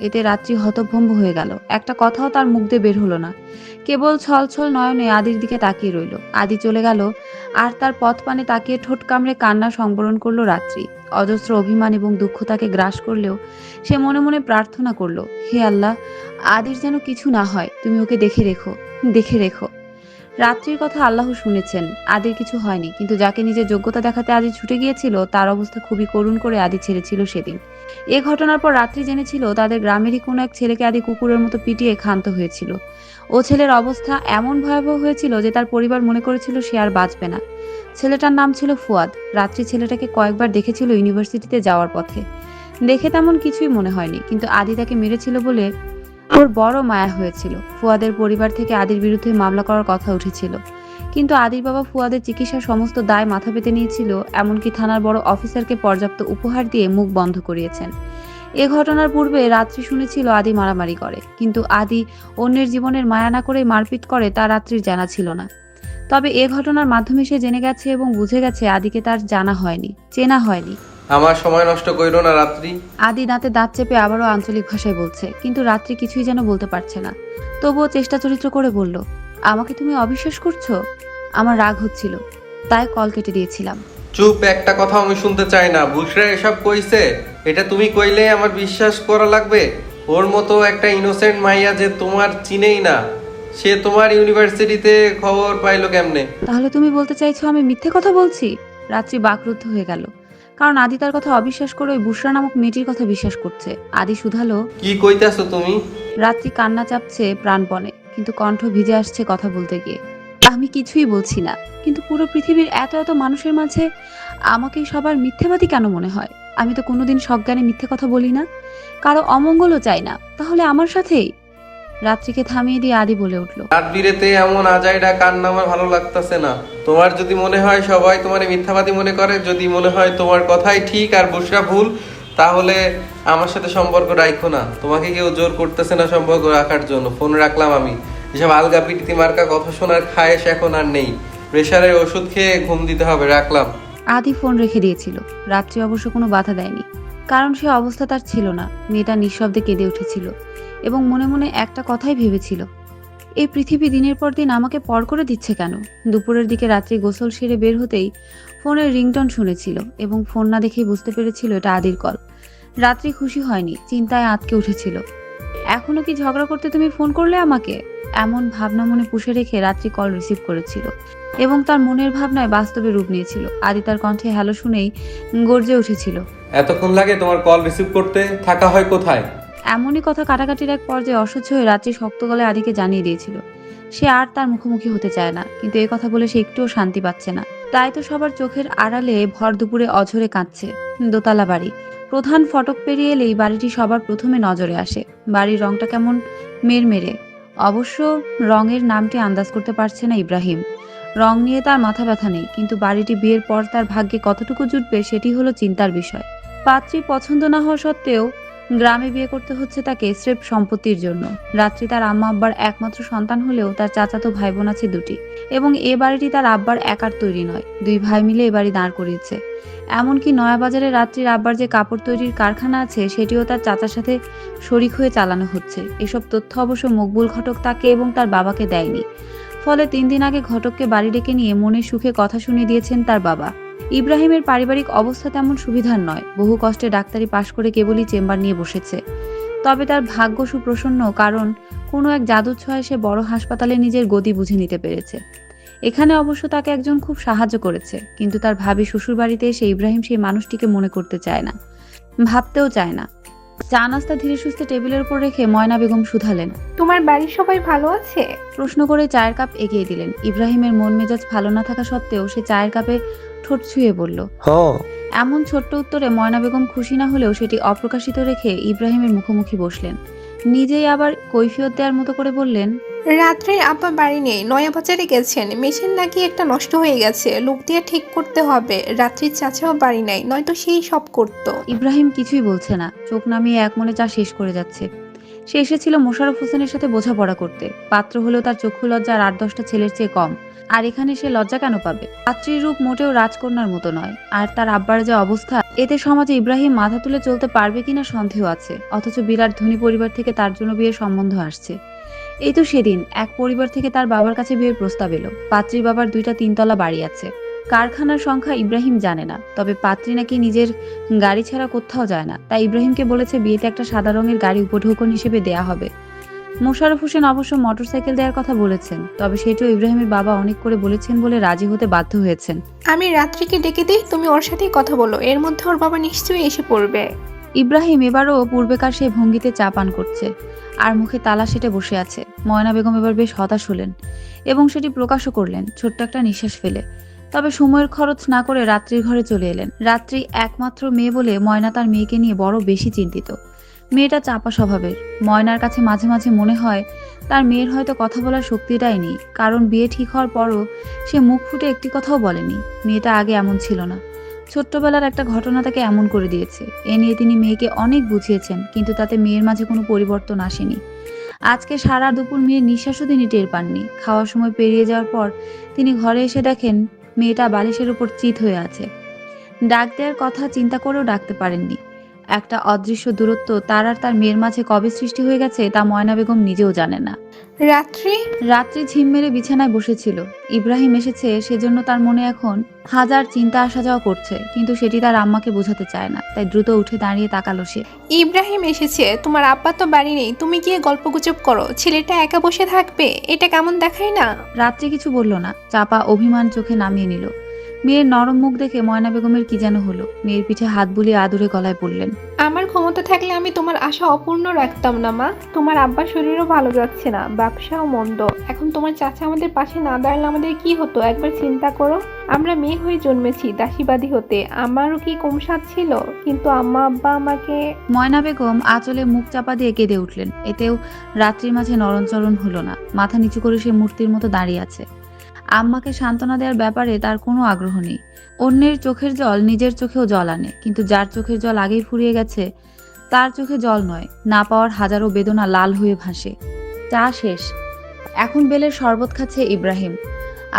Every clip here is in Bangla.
এতে রাত্রি হতভম্ব হয়ে গেল। একটা কথাও তার মুখ দিয়ে বের হলো না। কেবল ছল ছল নয়নে আদির দিকে তাকিয়ে রইল। আদি চলে গেল আর তার পথ পানে তাকিয়ে ঠোঁট কামড়ে কান্না সংবরণ করল রাত্রি। অজস্র অভিমান এবং দুঃখ তাকে গ্রাস করলেও সে মনে মনে প্রার্থনা করল, হে আল্লাহ, আদির যেন কিছু না হয়, তুমি ওকে দেখে রেখো দেখে রেখো। রাত্রির কথা আল্লাহ শুনেছেন, আদির কিছু হয়নি। কিন্তু যাকে নিজের যোগ্যতা দেখাতে আদি ছুটে গিয়েছিল, তার অবস্থা খুবই করুণ করে আদি ছেড়েছিল সেদিন। এ ঘটনার পর রাত্রি জেনেছিল তাদের গ্রামেরই কোনো এক ছেলেকে আদি কুকুরের মতো পিটিয়ে ক্ষান্ত হয়েছিল। ও ছেলের অবস্থা এমন ভয়াবহ হয়েছিল যে তার পরিবার মনে করেছিল সে আর বাঁচবে না। ছেলেটার নাম ছিল ফুয়াদ। রাত্রি ছেলেটাকে কয়েকবার দেখেছিল ইউনিভার্সিটিতে যাওয়ার পথে। দেখে তেমন কিছুই মনে হয়নি, কিন্তু আদি তাকে মেরেছিল বলে ওর বড় মায়া হয়েছিল। ফুয়াদের পরিবার থেকে আদির বিরুদ্ধে মামলা করার কথা উঠেছিল। কিন্তু আদির বাবা ফুয়াদের চিকিৎসার সমস্ত দায় মাথা পেতে নিয়েছিল এমনকি থানার বড় অফিসারকে পর্যাপ্ত উপহার দিয়ে মুখ বন্ধ করিয়েছেন। এ ঘটনার পূর্বে রাত্রি শুনেছিল আদি মারামারি করে কিন্তু আদি অন্যের জীবনের মায়া না করে মারপিট করে তা রাত্রির জানা ছিল না। তবে এ ঘটনার মাধ্যমে সে জেনে গেছে এবং বুঝে গেছে আদিকে তার জানা হয়নি চেনা হয়নি। আমার সময় নষ্ট কইরো না রাত্রি। আদি দাঁতে দাঁত চেপে আবারও আঞ্চলিক ভাষায় বলছে কিন্তু রাত্রি কিছুই যেন বলতে পারছে না। তবুও চেষ্টা চরিত্র করে বলল আমাকে তুমি অবিশ্বাস করছ? আমার রাগ হচ্ছিল তাই কল কেটে দিয়েছিলাম। চুপ একটা কথা আমি শুনতে চাই না। বুসরা এসব কইছে? এটা তুমি কইলে আমার বিশ্বাস করা লাগবে? ওর মতো একটা ইনোসেন্ট মাইয়া যে তোমার চিনেই না। সে তোমার ইউনিভার্সিটিতে খবর পাইলো কেমনে? তাহলে তুমি বলতে চাইছো আমি মিথ্যে কথা বলছি? রাত্রি বাকরুদ্ধ হয়ে গেল। কারণ আদি তার কথা অবিশ্বাস করে ওই বুসরা নামক মেয়েটির কথা বিশ্বাস করছে। আদি শুধালো কি কইতাছো তুমি? রাত্রি কান্না চাপছে প্রাণপণে। কিন্তু কণ্ঠ ভিজে আসছে কথা বলতে গিয়ে। আমি কিছুই বলছি না, কিন্তু পুরো পৃথিবীর এত এত মানুষের মাঝে আমাকে সবার মিথ্যেবাদী কেন মনে হয়? আমি তো কোনোদিন সজ্ঞানে মিথ্যে কথা বলি না। কারও অমঙ্গলও চাই না। তাহলে আমার সাথেই? রাত্রিকে থামিয়ে দিয়ে আদি বলে উঠল। রাত বিরেতে এমন আজাইরা কান্না আমার ভালো লাগতাছে না। তোমার যদি মনে হয় সবাই তোমার মিথ্যাবাদী মনে করে, যদি মনে হয় তোমার কথাই ঠিক আর বুসরা ভুল, তাহলে আমার সাথে সম্পর্ক রাখো না। তোমাকে কেউ জোর করতেছে না সম্পর্ক রাখার জন্য। ফোন রাখলাম আমি। এসব আলগা পিটিতি মার্কা কথা শোনার খায়েশ এখন আর নেই। প্রেশারের ওষুধ খেয়ে ঘুম দিতে হবে, রাখলাম। আদি ফোন রেখে দিয়েছিল। রাত্রি অবশ্য কোনো বাধা দেয়নি। কারণ সে অবস্থা তার ছিল না। মেয়েটা নিঃশব্দে কেঁদে উঠেছিল এবং মনে মনে একটা কথাই ভেবেছিল। এই পৃথিবী দিনের পর দিন আমাকে পর করে দিচ্ছে কেন? দুপুরের দিকে রাত্রি গোসল সেরে বের হতেই ফোনের রিংটন শুনেছিল এবং ফোন না দেখেই বুঝতে পেরেছিল এটা আদির কল। রাত্রি খুশি হয়নি চিন্তায় আটকে উঠেছিল। এখনও কি ঝগড়া করতে তুমি ফোন করলে আমাকে? এমন ভাবনা মনে পুষে রেখে রাত্রি কল রিসিভ করেছিল এবং তার মনের ভাবনায় বাস্তবে রূপ নিয়েছিল। আদি তার কণ্ঠে হ্যালো শুনেই গর্জে উঠেছিল। এতক্ষণ লাগে তোমার কল রিসিভ করতে? থাকা হয় কোথায়? এমনই কথা কাটাকাটির এক পর্যায়ে অসহ্য হয়ে রাত্রি শক্ত গলায় আদিকে জানিয়ে দিয়েছিল। সে আর তার মুখোমুখি হতে চায় না কিন্তু এই কথা বলে সে একটুও শান্তি পাচ্ছে না। তাই তো সবার চোখের আড়ালে ভর দুপুরে অঝরে কাঁদছে। দোতলা বাড়ি। প্রধান ফটক পেরিয়ে এলেই বাড়িটি সবার প্রথমে নজরে আসে। বাড়ির রংটা কেমন মেরমেরে। অবশ্য রঙের নামটি আন্দাজ করতে পারছে না ইব্রাহিম। রং নিয়ে তার মাথা ব্যথা নেই, কিন্তু বাড়িটি বিয়ের পর তার ভাগ্যে কতটুকু জুটবে সেটি হলো চিন্তার বিষয়। পাত্রী পছন্দ না হওয়া সত্ত্বেও গ্রামে বিয়ে করতে হচ্ছে তাকে স্রেফ সম্পত্তির জন্য। রাত্রি তার আম্মা আব্বার একমাত্র সন্তান হলেও তার চাচাতো ভাই বোন আছে দুটি। এবং এ বাড়িটি তার আব্বার একার তৈরি নয়। দুই ভাই মিলে এ বাড়ি দাঁড় করিয়েছে। এমনকি নয়াবাজারে রাত্রির আব্বার যে কাপড় তৈরির কারখানা আছে, সেটিও তার চাচার সাথে শরিক হয়ে চালানো হচ্ছে। এসব তথ্য অবশ্য মকবুল ঘটক তাকে এবং তার বাবাকে দেয়নি। ফলে তিন দিন আগে ঘটককে বাড়ি ডেকে নিয়ে মনের সুখে কথা শুনিয়ে দিয়েছেন তার বাবা। ইব্রাহিমের পারিবারিক অবস্থা তেমন সুবিধার নয়। বহু কষ্টে ডাক্তারি পাশ করে কেবলই চেম্বার নিয়ে বসেছে। তবে তার ভাগ্য সুপ্রসন্ন, কারণ কোনো এক জাদুর ছয় সে বড় হাসপাতালে নিজের গতি বুঝে নিতে পেরেছে। এখানে অবশ্য তাকে একজন খুব সাহায্য করেছে কিন্তু তার ভাবি শ্বশুর বাড়িতে এসে ইব্রাহিম সেই মানুষটিকে মনে করতে চায় না ভাবতেও চায় না। চা নাস্তা ধীরে সুস্থে টেবিলের উপর রেখে ময়না বেগম শুধালেন। তোমার বাড়ির সবাই ভালো আছে? প্রশ্ন করে চায়ের কাপ এগিয়ে দিলেন। ইব্রাহিমের মন মেজাজ ভালো না থাকা সত্ত্বেও সে চায়ের কাপে ঠোঁট ছুঁয়ে বলল হ। এমন ছোট্ট উত্তরে ময়না বেগম খুশি না হলেও সেটি অপ্রকাশিত রেখে ইব্রাহিমের মুখোমুখি বসলেন। নিজেই আবার কৈফিয়ত দেওয়ার মতো করে বললেন রাত্রে আব্বা বাড়ি নেই নয়া বাজারে গেছেন। মেশিন নাকি একটা নষ্ট হয়ে গেছে লোক দিয়ে ঠিক করতে হবে। রাত্রির চাচাও বাড়ি নাই নয়তো সেই সব করত। ইব্রাহিম কিছুই বলছে না। চোখ নামিয়ে এক মনে চা শেষ করে যাচ্ছে। সে এসেছিল মোশাররফ হোসেনের সাথে বোঝাপড়া করতে। পাত্র হলেও তার চক্ষু লজ্জা আর আট দশটা ছেলের চেয়ে কম। আর এখানে সে লজ্জা কেন পাবে? পাত্রীর রূপ মোটেও রাজকন্যার মতো নয়। আর তার আব্বার যে অবস্থা, এতে সমাজে ইব্রাহিম মাথা তুলে চলতে পারবে কিনা সন্দেহ আছে। অথচ বিরাট ধনী পরিবার থেকে তার জন্য বিয়ের সম্বন্ধ আসছে। এই তো সেদিন, এক পরিবার থেকে তার বাবার কাছে বিয়ের প্রস্তাব এলো। পাত্রীর বাবার দুইটা তিনতলা বাড়ি আছে। কারখানার সংখ্যা ইব্রাহিম জানে না তবে পাত্রী নাকি নিজের গাড়ি ছাড়া কোথাও যায় না। তাই ইব্রাহিমকে বলেছে বিয়েতে একটা সাদা রঙের গাড়ি উপঢৌকন হিসেবে দেয়া হবে। মোশাররফ হোসেন অবশ্য মোটরসাইকেল দেওয়ার কথা বলেছেন তবে সেটিও ইব্রাহিমের বাবা অনেক করে বলেছেন বলে রাজি হতে বাধ্য হয়েছেন। আমি রাত্রিকে ডেকে দিই তুমি ওর সাথেই কথা বলো এর মধ্যে ওর বাবা নিশ্চয়ই এসে পড়বে। ইব্রাহিম এবারও পূর্বেকার সেই ভঙ্গিতে চা পান করছে আর মুখে তালা সেটে বসে আছে। ময়না বেগম এবার বেশ হতাশ হলেন এবং সেটি প্রকাশও করলেন ছোট্ট একটা নিঃশ্বাস ফেলে। তবে সময়ের খরচ না করে রাত্রির ঘরে চলে এলেন। রাত্রি একমাত্র মেয়ে বলে ময়না তার মেয়েকে নিয়ে বড় বেশি চিন্তিত। মেয়েটা চাপা স্বভাবের। ময়নার কাছে মাঝে মাঝে মনে হয় তার মেয়ের হয়তো কথা বলার শক্তিটাই নেই, কারণ বিয়ে ঠিক হওয়ার পরও সে মুখ ফুটে একটি কথাও বলেনি। মেয়েটা আগে এমন ছিল না। ছোট্টবেলার একটা ঘটনা তাকে এমন করে দিয়েছে। এ নিয়ে তিনি মেয়েকে অনেক বুঝিয়েছেন, কিন্তু তাতে মেয়ের মাঝে কোনো পরিবর্তন আসেনি। আজকে সারা দুপুর মেয়ের নিঃশ্বাসও তিনি টের পাননি। খাওয়ার সময় পেরিয়ে যাওয়ার পর তিনি ঘরে এসে দেখেন মেয়েটা বালিশের উপর চিত হয়ে আছে। ডাক দেওয়ার কথা চিন্তা করেও ডাকতে পারেননি। একটা অদৃশ্য দূরত্ব তার আর তার মেয়ের মাঝে কবে সৃষ্টি হয়ে গেছে তা ময়না বেগম নিজেও জানে না। রাত্রি? রাত্রি ঝিম মেরে বিছানায় বসেছিল। ইব্রাহিম এসেছে সেজন্য তার মনে এখন হাজার চিন্তা আসা যাওয়া করছে কিন্তু সেটি তার আম্মাকে বোঝাতে চায় না তাই দ্রুত উঠে দাঁড়িয়ে তাকালো সে। ইব্রাহিম এসেছে তোমার আব্বা তো বাড়ি নেই তুমি গিয়ে গল্পগুজব করো ছেলেটা একা বসে থাকবে এটা কেমন দেখায় না? রাত্রি কিছু বলল না চাপা অভিমান চোখে নামিয়ে নিল। মেয়ের নরম মুখ দেখে ময়না বেগমের কি যেন হলো। মেয়ের পিঠে হাত বুলিয়ে আদুরে গলায় পড়লেন আমার ক্ষমতা থাকলে আমি তোমার আশা অপূর্ণ রাখতাম না মা। তোমার আব্বার শরীরও ভালো যাচ্ছে না ব্যবসাও মন্দ। এখন তোমার চাচা আমাদের পাশে না দাঁড়ালে আমাদের কি হতো? একবার চিন্তা করো। আমরা মেয়ে হয়ে জন্মেছি দাসীবাদী হতে। আমারও কি কম স্বাদ ছিল? কিন্তু আম্মা আব্বা আমাকে ময়না বেগম আঁচলে মুখ চাপা দিয়ে কেঁদে উঠলেন। এতেও রাত্রির মাঝে নরণচরণ হলো না। মাথা নিচু করে সে মূর্তির মতো দাঁড়িয়ে আছে। আম্মাকে সান্ত্বনা দেওয়ার ব্যাপারে তার কোনো আগ্রহ নেই। অন্যের চোখের জল নিজের চোখেও জল আনে, কিন্তু যার চোখের জল আগেই ফুরিয়ে গেছে, তার চোখে জল নয়, না পাওয়ার হাজারো বেদনা লাল হয়ে ভাসে। চা শেষ। এখন বেলের শরবত খাচ্ছে ইব্রাহিম,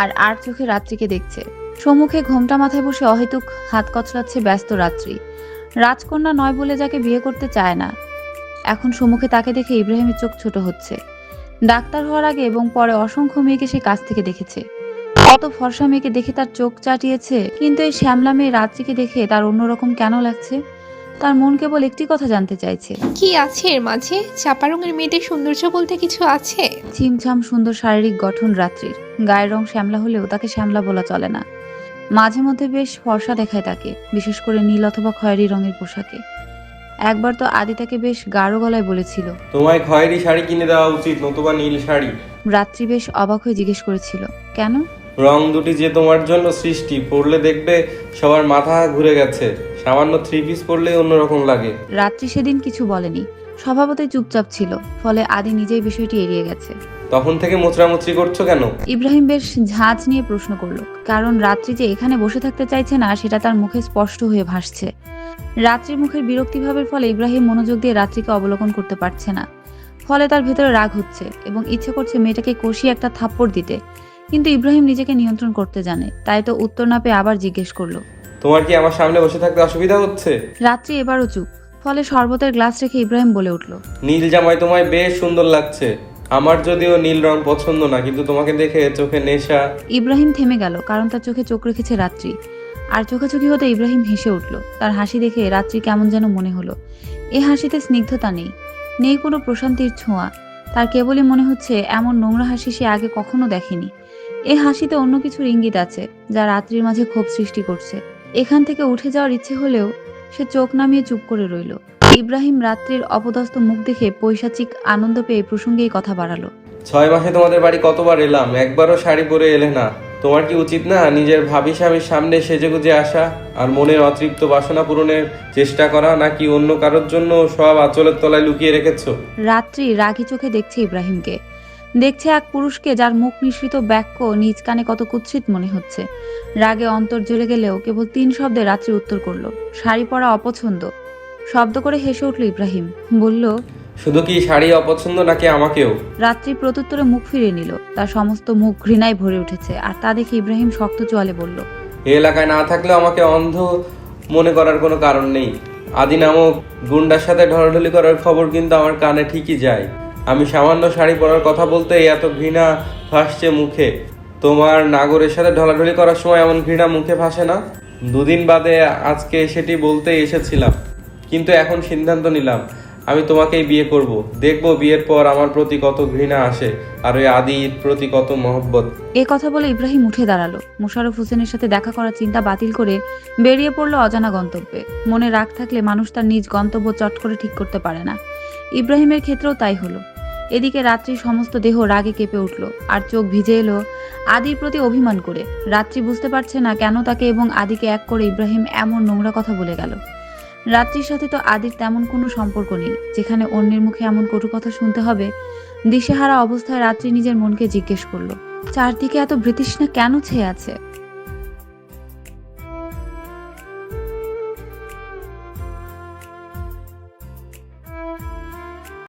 আর আর চোখে রাত্রিকে দেখছে। সম্মুখে ঘোমটা মাথায় বসে অহেতুক হাত কচলাচ্ছে ব্যস্ত রাত্রি। রাজকন্যা নয় বলে যাকে বিয়ে করতে চায় না, এখন সম্মুখে তাকে দেখে ইব্রাহিমের চোখ ছোট হচ্ছে। ডাক্তার হওয়ার আগে এবং পরে অসংখ্য মেয়েকে সে কাছ থেকে দেখেছে। কত ফর্সা মেয়েকে দেখে তার চোখ চাটিয়েছে কিন্তু এই শ্যামলা মেয়ে রাত্রিকে দেখে তার অন্যরকম কেন লাগছে? তার মন কেবল একটি কথা জানতে চাইছে। কি আছে এর মাঝে? চাপা রঙের মেয়েদের সৌন্দর্য বলতে কিছু আছে? ছিমছাম সুন্দর শারীরিক গঠন রাত্রির। গায়ের রং শ্যামলা হলেও তাকে শ্যামলা বলা চলে না। মাঝে মধ্যে বেশ ফর্সা দেখায় তাকে বিশেষ করে নীল অথবা খয়েরি রঙের পোশাকে। একবার তো আদি তাকে বেশ গাঢ় গলায় বলেছিল। তোমায় খয়েরি শাড়ি কিনে দেওয়া উচিত নতুবা নীল শাড়ি। রাত্রি বেশ অবাক হয়ে জিজ্ঞেস করেছিল কেন? রং দুটি যে তোমার জন্য সৃষ্টি পরলে দেখবে সবার মাথা ঘুরে গেছে। সামান্য থ্রি পিস পরলেই অন্যরকম লাগে। রাত্রি সেদিন কিছু বলেনি। স্বভাবতই চুপচাপ ছিল ফলে আদি নিজেই বিষয়টি এড়িয়ে গেছে। তখন থেকে মোচড়ামুচড়ি করছ কেন? ইব্রাহিম বেশ ঝাঁজ নিয়ে প্রশ্ন করল কারণ রাত্রি যে এখানে বসে থাকতে চাইছে না সেটা তার মুখে স্পষ্ট হয়ে ভাসছে। রাত্রির মুখের বিরক্তিভাবের ফলে ইব্রাহিম মনোযোগ দিয়ে রাত্রিকে অবলোকন করতে পারছে না। ফলে তার ভেতরে রাগ হচ্ছে এবং ইচ্ছে করছে মেয়েটাকে কষিয়ে একটা থাপ্পড় দিতে। কিন্তু ইব্রাহিম নিজেকে নিয়ন্ত্রণ করতে জানে তাই তো উত্তর না পেয়ে আবার জিজ্ঞেস করল। তোমার কি আমার সামনে বসে থাকতে অসুবিধা হচ্ছে? রাত্রি এবারও চুপ ফলে শরবতের গ্লাস রেখে ইব্রাহিম বলে উঠল। নীল জামাই তোমায় বেশ সুন্দর লাগছে। আমার যদিও নীল রং পছন্দ না কিন্তু তোমাকে দেখে চোখে নেশা। ইব্রাহিম থেমে গেল কারণ তার চোখে চোখ রেখেছে রাত্রি। আর চোখাচোখি হতে ইব্রাহিম হেসে উঠল তার হাসি দেখে রাত্রি কেমন যেন মনে হলো। এ হাসিতে স্নিগ্ধতা নেই নেই কোনো প্রশান্তির ছোঁয়া তার কেবলই মনে হচ্ছে এমন নোংরা হাসি সে আগে কখনো দেখেনি। এ হাসিতে অন্য কিছুর ইঙ্গিত আছে যা রাত্রির মাঝে ক্ষোভ সৃষ্টি করছে। এখান থেকে উঠে যাওয়ার ইচ্ছে হলেও সে চোখ নামিয়ে চুপ করে রইল। ইব্রাহিম রাত্রির অপদস্থ মুখ দেখে পৈশাচিক আনন্দ পেয়ে প্রসঙ্গেই কথা বাড়ালো। ছয় মাসে তোমাদের বাড়ি কতবার এলাম? একবারও শাড়ি পরে এলে না। তোমার কি উচিত না নিজের ভাবি স্বামীর সামনে সেজেগুজে আসা আর মনের অতৃপ্ত বাসনা পূরণের চেষ্টা করা নাকি অন্য কারোর জন্য সব আঁচলের তলায় লুকিয়ে রেখেছো? রাত্রি রাগি চোখে দেখছে ইব্রাহিমকে। দেখছে এক পুরুষকে যার মুখ মিশ্রিত বাক্য নিজ কানে কত কুৎসিত মনে হচ্ছে। রাগে অন্তর জ্বলে গেলেও কেবল তিন শব্দে রাত্রি উত্তর করল শাড়ি পরা অপছন্দ। শব্দ করে হেসে উঠল ইব্রাহিম বলল শুধু কি শাড়ি অপছন্দ নাকি আমাকেও? রাত্রি প্রত্যুত্তরে মুখ ফিরিয়ে নিল তার সমস্ত মুখ ঘৃণায় ভরে উঠেছে আর তা দেখে ইব্রাহিম শক্ত চোয়ালে বলল এই এলাকায় না থাকলেও আমাকে অন্ধ মনে করার কোনো কারণ নেই। আদি নামক গুন্ডার সাথে ঢলাঢলি করার খবর কিন্তু আমার কানে ঠিকই যায়। আমি সামান্য শাড়ি পরার কথা বলতে এত ঘৃণা ভাসছে মুখে। তোমার নাগরের সাথে ঢলাঢলি করার সময় এমন ঘৃণা মুখে ভাসে না? দুদিন বাদে আজকে সেটি বলতে এসেছিলাম, কিন্তু এখন সিদ্ধান্ত নিলাম, আমি তোমাকেই বিয়ে করব। দেখব বিয়ের পর আমার প্রতি কত ঘৃণা আসে, আর ওই আদির প্রতি কত মহব্বত। এ কথা বলে ইব্রাহিম উঠে দাঁড়াল। মোশাররফ হোসেনের সাথে দেখা করার চিন্তা বাতিল করে বেরিয়ে পড়ল অজানা গন্তব্যে। মনে রাগ থাকলে মানুষ তার নিজ গন্তব্য চট করে ঠিক করতে পারে না। ইব্রাহিমের ক্ষেত্রেও তাই হলো। এদিকে রাত্রি সমস্ত দেহ রাগে কেঁপে উঠল, আর চোখ ভিজে এলো আদির প্রতি অভিমান করে। রাত্রি বুঝতে পারছে না কেন তাকে এবং আদিকে এক করে ইব্রাহিম এমন নোংরা কথা বলে গেল। রাত্রির সাথে তো আদির তেমন কোনো সম্পর্ক নেই, যেখানে অন্যের মুখে এমন কটু কথা শুনতে হবে, দিশেহারা অবস্থায় রাত্রি নিজের মনকে জিজ্ঞেস করল, চারদিকে এত বৃতৃষ্ণা কেন ছেয়ে আছে?